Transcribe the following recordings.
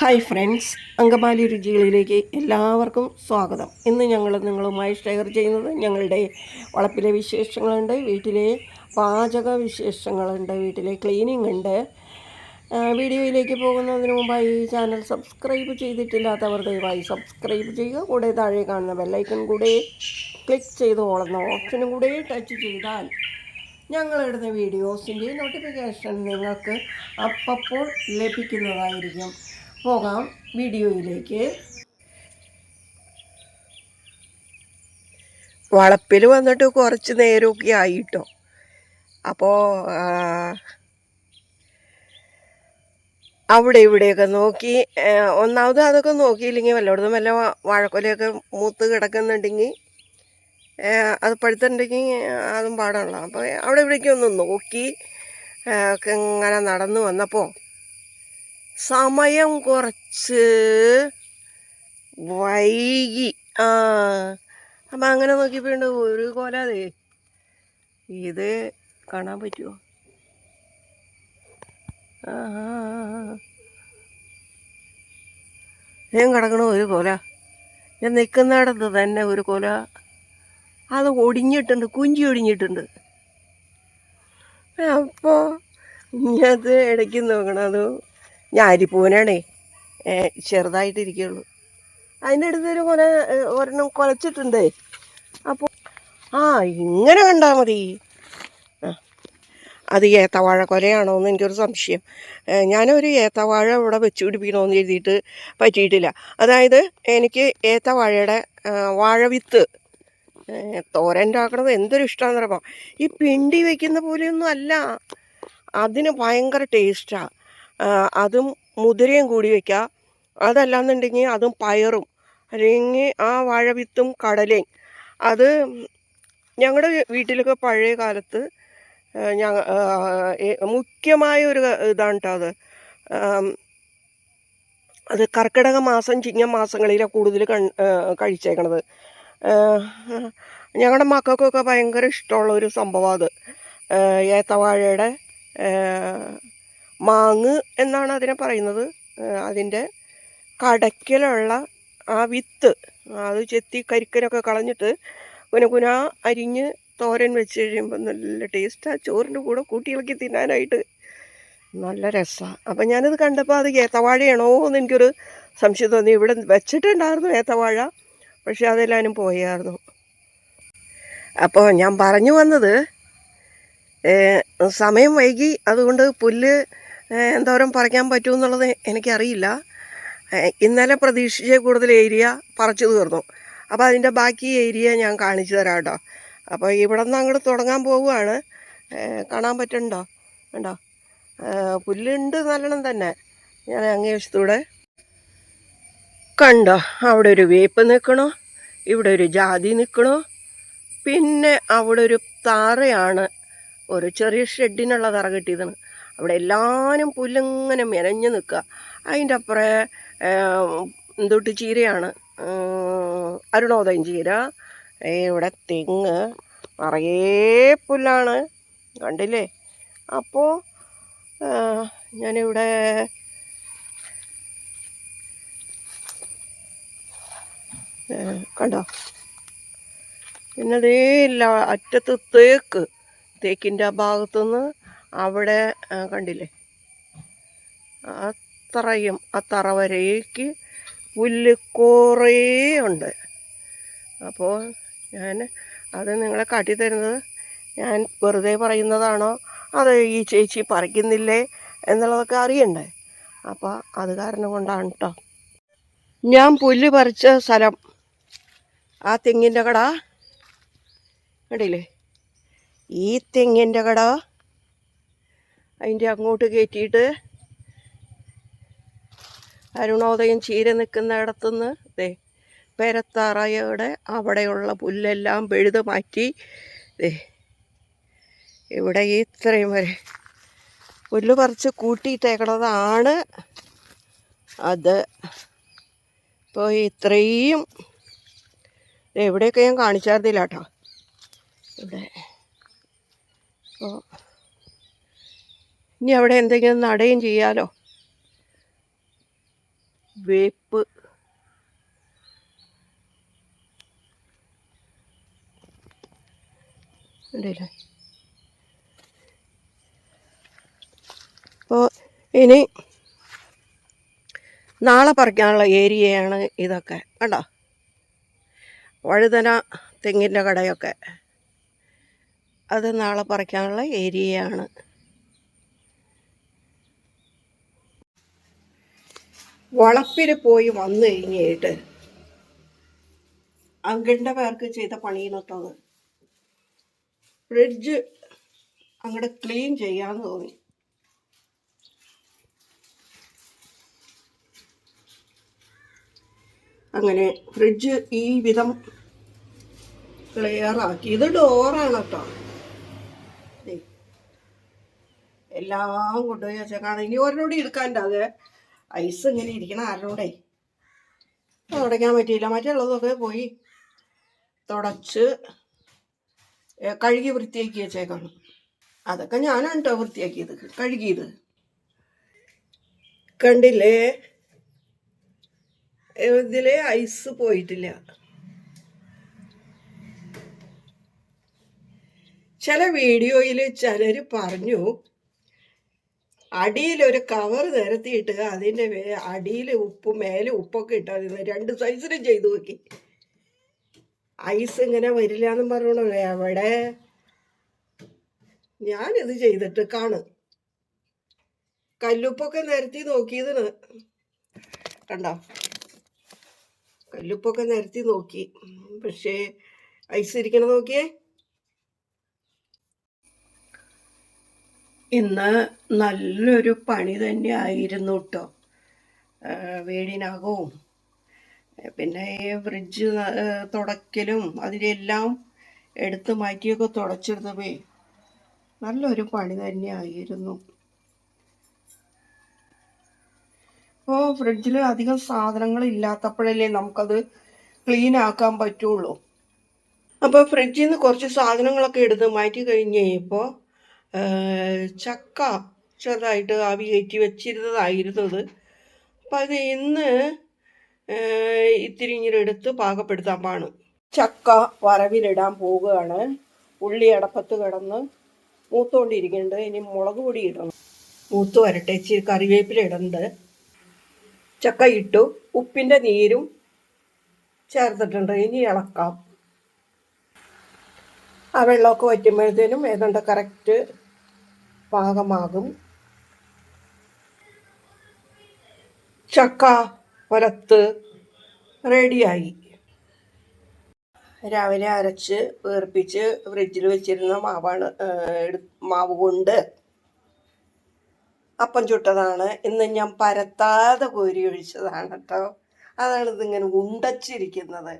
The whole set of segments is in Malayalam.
ഹായ് ഫ്രണ്ട്സ് അങ്കമാലി രുചികളിലേക്ക് എല്ലാവർക്കും സ്വാഗതം. ഇന്ന് ഞങ്ങൾ നിങ്ങളുമായി ഷെയർ ചെയ്യുന്നത് ഞങ്ങളുടെ വളപ്പിലെ വിശേഷങ്ങളുണ്ട് വീട്ടിലെ പാചക വിശേഷങ്ങളുണ്ട് വീട്ടിലെ ക്ലീനിങ് ഉണ്ട്. വീഡിയോയിലേക്ക് പോകുന്നതിന് മുമ്പായി ഈ ചാനൽ സബ്സ്ക്രൈബ് ചെയ്തിട്ടില്ലാത്തവർ ദയവായി സബ്സ്ക്രൈബ് ചെയ്യുക. കൂടെ താഴെ കാണുന്ന ബെല്ലൈക്കൺ കൂടെ ക്ലിക്ക് ചെയ്ത് ഓളുന്ന ഓപ്ഷനും കൂടെ ടച്ച് ചെയ്താൽ ഞങ്ങളിടുന്ന വീഡിയോസിന്റെ നോട്ടിഫിക്കേഷൻ നിങ്ങൾക്ക് അപ്പപ്പോൾ ലഭിക്കുന്നതായിരിക്കും. പോകാം വീഡിയോയിലേക്ക്. വളപ്പിൽ വന്നിട്ട് കുറച്ച് നേരമൊക്കെ ആയിട്ടോ. അപ്പോൾ അവിടെ ഇവിടെയൊക്കെ നോക്കി ഒന്നാമത് അതൊക്കെ നോക്കിയില്ലെങ്കിൽ വല്ലയിടത്തും വല്ല വാഴക്കൊലയൊക്കെ മൂത്ത് കിടക്കുന്നുണ്ടെങ്കിൽ അത് പഴുത്തുണ്ടെങ്കിൽ അതും പാടാണല്ലോ. അപ്പോൾ അവിടെ ഇവിടേക്ക് ഒന്ന് നോക്കി ഇങ്ങനെ നടന്നു വന്നപ്പോൾ സമയം കുറച്ച് വൈകി. ആ അപ്പം അങ്ങനെ നോക്കിയപ്പോണ്ട് ഒരു കോലാതെ ഇത് കാണാൻ പറ്റുമോ ഞാൻ കിടക്കണ ഒരു കൊല. ഞാൻ നിൽക്കുന്നിടത്ത് തന്നെ ഒരു കൊല. അത് ഒടിഞ്ഞിട്ടുണ്ട് കുഞ്ചി ഒടിഞ്ഞിട്ടുണ്ട്. അപ്പോൾ അത് ഇടയ്ക്ക് നോക്കണം. അത് ഞാൻ അരിപ്പൂനാണേ ചെറുതായിട്ടിരിക്കുള്ളൂ. അതിന്റെ അടുത്തൊരു കൊന ഒരെണ്ണം കുലച്ചിട്ടുണ്ടേ. അപ്പോൾ ആ ഇങ്ങനെ കണ്ടാൽ മതി. അത് ഏത്തവാഴ കൊലയാണോ എന്ന് എനിക്കൊരു സംശയം. ഞാനൊരു ഏത്തവാഴ ഇവിടെ വെച്ച് പിടിപ്പിക്കണമെന്ന് എഴുതിയിട്ട് പറ്റിയിട്ടില്ല. അതായത് എനിക്ക് ഏത്തവാഴയുടെ വാഴ വാഴവിത്ത് തോരന്റാക്കണത് എന്തൊരു ഇഷ്ടമാണെന്ന് പറയുമ്പോൾ ഈ പിണ്ടി വയ്ക്കുന്ന പോലെയൊന്നും അല്ല. അതിന് ഭയങ്കര ടേസ്റ്റാണ് അതും മുതിരയും കൂടി വയ്ക്കുക അതല്ലാന്നുണ്ടെങ്കിൽ അതും പയറും. അല്ലെങ്കിൽ ആ വാഴവിത്തും കടലയും. അത് ഞങ്ങളുടെ വീട്ടിലൊക്കെ പഴയ കാലത്ത് ഞ മുഖ്യമായ ഒരു ഇതാണ് കേട്ടോ അത്. അത് കർക്കിടക മാസം ചിങ്ങ മാസങ്ങളിലാണ് കൂടുതൽ കൺ കഴിച്ചേക്കണത്. ഞങ്ങളുടെ മക്കൾക്കൊക്കെ ഭയങ്കര ഇഷ്ടമുള്ള ഒരു സംഭവം അത്. ഏത്തവാഴയുടെ മാങ്ങ് എന്നാണ് അതിനെ പറയുന്നത്. അതിന്റെ കടയ്ക്കലുള്ള ആ വിത്ത് അത് ചെത്തി കരിക്കനൊക്കെ കളഞ്ഞിട്ട് കുനകുന കുന അരിഞ്ഞ് തോരൻ വെച്ച് കഴിയുമ്പോൾ നല്ല ടേസ്റ്റാണ് ചോറിന്റെ കൂടെ കൂട്ടിയിളക്കി തിന്നാനായിട്ട് നല്ല രസമാണ് അപ്പം ഞാനത് കണ്ടപ്പോൾ അത് ഏത്തവാഴയാണോ എന്ന് എനിക്കൊരു സംശയം തോന്നി. ഇവിടെ വെച്ചിട്ടുണ്ടായിരുന്നു ഏത്തവാഴ പക്ഷെ അതെല്ലാവരും പോയായിരുന്നു. അപ്പോൾ ഞാൻ പറഞ്ഞു വന്നത് സമയം വൈകി അതുകൊണ്ട് പുല്ല് എന്തോരം പറിക്കാൻ പറ്റുമെന്നുള്ളത് എനിക്കറിയില്ല. ഇന്നലെ പ്രതീക്ഷിച്ച കൂടുതൽ ഏരിയ പറിച്ചു തീർന്നു. അപ്പോൾ അതിന്റെ ബാക്കി ഏരിയ ഞാൻ കാണിച്ചു തരാം കേട്ടോ. അപ്പോൾ ഇവിടെ നിന്ന് അങ്ങോട്ട് തുടങ്ങാൻ പോവുകയാണ്. കാണാൻ പറ്റണ്ടോ ഉണ്ടോ പുല്ലുണ്ട് നല്ലോണം തന്നെ. ഞാൻ അങ്ങേ വശത്തൂടെ. കണ്ടോ? അവിടെ ഒരു വേപ്പ് നിൽക്കണോ ഇവിടെ ഒരു ജാതി നിൽക്കണോ പിന്നെ അവിടെ ഒരു താറയാണ്. ഒരു ചെറിയ ഷെഡിനുള്ള തറ കെട്ടിയതാണ്. അവിടെ എല്ലാവരും പുല്ലിങ്ങനെ മെനഞ്ഞു നിൽക്കുക. അതിന്റെ അപ്പുറേ എന്തൊട്ട് ചീരയാണ്? അരുണോദയം ചീര ഇവിടെ തെങ്ങ് നിറയെ പുല്ലാണ്. കണ്ടില്ലേ? അപ്പോൾ ഞാനിവിടെ കണ്ടോ? പിന്നെ അതേ ഇല്ല അറ്റത്ത് തേക്ക്. തേക്കിന്റെ ആ ഭാഗത്തുനിന്ന് അവിടെ കണ്ടില്ലേ? അത്രയും ആ തറ വരേക്ക് പുല്ല് കുറേ ഉണ്ട്. അപ്പോൾ ഞാൻ അത് നിങ്ങളെ കാട്ടിത്തരുന്നത് ഞാൻ വെറുതെ പറയുന്നതാണോ? അത് ഈ ചേച്ചി പറിക്കുന്നില്ലേ എന്നുള്ളതൊക്കെ അറിയണ്ടേ? അപ്പോൾ അത് കാരണം കൊണ്ടാണ് കേട്ടോ ഞാൻ പുല്ല് പറിച്ച സ്ഥലം ആ തെങ്ങിന്റെ കട. കണ്ടില്ലേ? ഈ തെങ്ങിന്റെ കട അതിന്റെ അങ്ങോട്ട് കയറ്റിയിട്ട് അരുണോദയം ചീര നിൽക്കുന്ന ഇടത്തുനിന്ന് ദേ പെരത്താറയുടെ അവിടെയുള്ള പുല്ലെല്ലാം പെഴുത് മാറ്റി ദേ ഇവിടെ ഇത്രയും വരെ. പുല്ല് പറിച്ച് കൂട്ടിയിട്ടേക്കണതാണ്. അത് ഇപ്പോൾ ഇത്രയും ദേ ഇവിടെയൊക്കെ ഞാൻ കാണിച്ചായിരുന്നില്ല കേട്ടോ. ഇവിടെ. അപ്പോൾ ഇനി അവിടെ എന്തെങ്കിലും നടയും ചെയ്യാലോ? വേപ്പ്. ഉണ്ടല്ലേ? അപ്പോൾ ഇനി നാളെ പറിക്കാനുള്ള ഏരിയയാണ് ഇതൊക്കെ. കണ്ടോ? വഴുതന തെങ്ങിന്റെ കടയൊക്കെ. അത് നാളെ പറിക്കാനുള്ള ഏരിയയാണ്. വളപ്പിൽ പോയി വന്നു കഴിഞ്ഞിട്ട് അങ്കിളിന്റെ പേർക്ക് ചെയ്ത പണിയിനത്തത് ഫ്രിഡ്ജ് അങ്ങോട്ട് ക്ലീൻ ചെയ്യാന്ന് തോന്നി. അങ്ങനെ ഫ്രിഡ്ജ് ഈ വിധം ക്ലിയർ ആക്കി. ഇത് ഡോറാണ് കേട്ടോ. എല്ലാം കൊണ്ടുപോയി വെച്ചേക്കാണ്. ഇനി ഒരെണ്ണോടി എടുക്കാന്റെ അത്? ഐസ് ഇങ്ങനെ ഇരിക്കണം ആരോടെ? തുടയ്ക്കാൻ പറ്റിയില്ല. മറ്റുള്ളതൊക്കെ പോയി തുടച്ച് കഴുകി വൃത്തിയാക്കി വെച്ചേക്കാണ്. അതൊക്കെ ഞാനാണ് കേട്ടോ വൃത്തിയാക്കിയത് കഴുകിയത്. കണ്ടില്ലേ? ഇതിലെ ഐസ് പോയിട്ടില്ല. ചില വീഡിയോയിൽ ചിലർ പറഞ്ഞു അടിയിലൊരു കവർ നിരത്തിയിട്ട് അതിന്റെ അടിയിൽ ഉപ്പും മേലെ ഉപ്പൊക്കെ ഇട്ടാതിരുന്നു രണ്ട് സൈസിലും ചെയ്തു നോക്കി. ഐസ് ഇങ്ങനെ വരില്ല എന്നും പറയണോ എവിടെ ഞാനിത് ചെയ്തിട്ട് കാണും. കല്ലുപ്പൊക്കെ നിരത്തി നോക്കിയതിന്. കണ്ടോ? കല്ലുപ്പൊക്കെ നിരത്തി നോക്കി. പക്ഷേ ഐസ് ഇരിക്കണ നോക്കിയേ? ഇന്ന് നല്ലൊരു പണി തന്നെ ആയിരുന്നു കേട്ടോ വീടിനകവും പിന്നെ ഈ ഫ്രിഡ്ജ് തുടക്കലും അതിലെല്ലാം എടുത്ത് മാറ്റിയൊക്കെ തുടച്ചെടുത്തപ്പേ നല്ലൊരു പണി തന്നെ ആയിരുന്നു ഇപ്പോൾ ഫ്രിഡ്ജിൽ അധികം സാധനങ്ങൾ ഇല്ലാത്തപ്പോഴല്ലേ നമുക്കത് ക്ലീൻ ആക്കാൻ പറ്റുള്ളൂ. അപ്പോൾ ഫ്രിഡ്ജിൽ നിന്ന് കുറച്ച് സാധനങ്ങളൊക്കെ എടുത്ത് മാറ്റി കഴിഞ്ഞ് കഴിഞ്ഞപ്പോൾ ചക്ക ചെറുതായിട്ട് ആവി കയറ്റി വെച്ചിരുന്നതായിരുന്നത്. അപ്പം അത് ഇന്ന് ഇത്തിരി ഇങ്ങനെ എടുത്ത് പാകപ്പെടുത്താൻ പാണ് ചക്ക വറവിലിടാൻ പോവുകയാണ്. ഉള്ളി അടപ്പത്ത് കിടന്ന് മൂത്തുകൊണ്ടിരിക്കുന്നുണ്ട് ഇനി മുളക് പൊടി ഇടണം. മൂത്ത് വരട്ടെ ഇച്ചിരി കറിവേപ്പില ഇടുന്നുണ്ട് ചക്ക ഇട്ടു. ഉപ്പിന്റെ നീരും ചേർത്തിട്ടുണ്ട്. ഇനി ഇളക്കാം. ആ വെള്ളമൊക്കെ വറ്റുമ്പോഴത്തേനും ഏതാണ്ട് കറക്റ്റ് പാകമാകും. ചക്ക വരത്ത് റെഡിയായി. രാവിലെ അരച്ച് വേർപ്പിച്ച് ഫ്രിഡ്ജിൽ വെച്ചിരുന്ന മാവാണ് മാവ് കൊണ്ട് അപ്പം ചുട്ടതാണ്. ഇന്ന് ഞാൻ പരത്താതെ കോരി ഒഴിച്ചതാണ് കേട്ടോ അതാണ് ഇതിങ്ങനെ ഉണ്ടച്ചിരിക്കുന്നത്.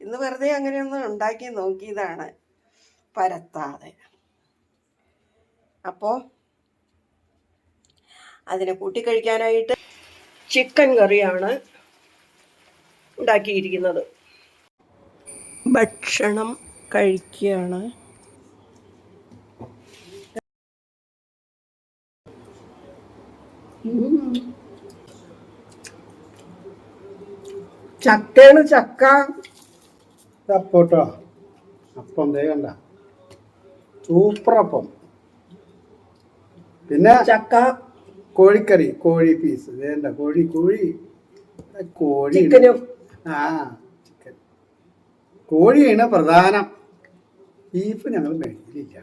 ഇന്ന് വെറുതെ അങ്ങനെയൊന്ന് ഉണ്ടാക്കി നോക്കിയതാണ്. പരത്താതെ. അപ്പോൾ അതിനെ കൂട്ടി കഴിക്കാനായിട്ട് ചിക്കൻ കറിയാണ് ഉണ്ടാക്കിയിരിക്കുന്നത്. ഭക്ഷണം കഴിക്കുകയാണ്. ചക്കയാണ് ചക്ക. അപ്പോട്ടോ അപ്പം വേഗണ്ട അപ്പം. പിന്നെ ചക്ക. കോഴിക്കറി കോഴി പീസ്. വേണ്ട കോഴി കോഴി. കോഴി ആ ചിക്കൻ. കോഴിയാണ് പ്രധാനം. ബീഫ് ഞങ്ങൾ മേടിക്കില്ല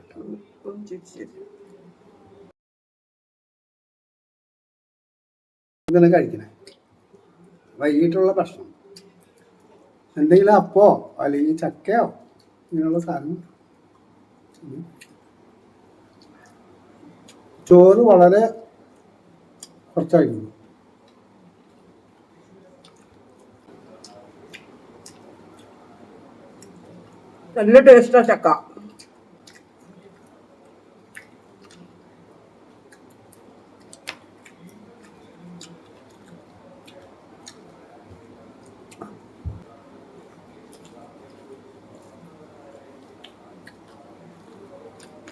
ഇതെല്ലാം കഴിക്കണേ? വൈകിട്ടുള്ള ഭക്ഷണം. എന്തെങ്കിലും അപ്പോ അല്ലെങ്കിൽ ചക്കയോ ഇങ്ങനെയുള്ള സാധനം. ചോറ് വളരെ കുറച്ചായിരുന്നു നല്ല ടേസ്റ്റാ ചക്ക.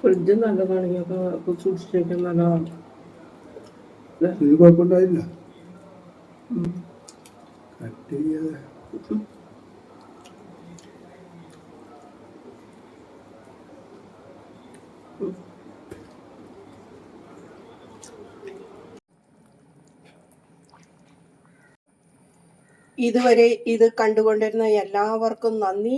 ഫ്രിഡ്ജ് നല്ലതാണെങ്കിൽ ഒക്കെ സൂക്ഷിച്ചേക്കാൻ നല്ലതാണ്. ഇത് കുഴപ്പമുണ്ടായില്ല. കട്ട് ഇതുവരെ ഇത് കണ്ടുകൊണ്ടിരുന്ന എല്ലാവർക്കും നന്ദി.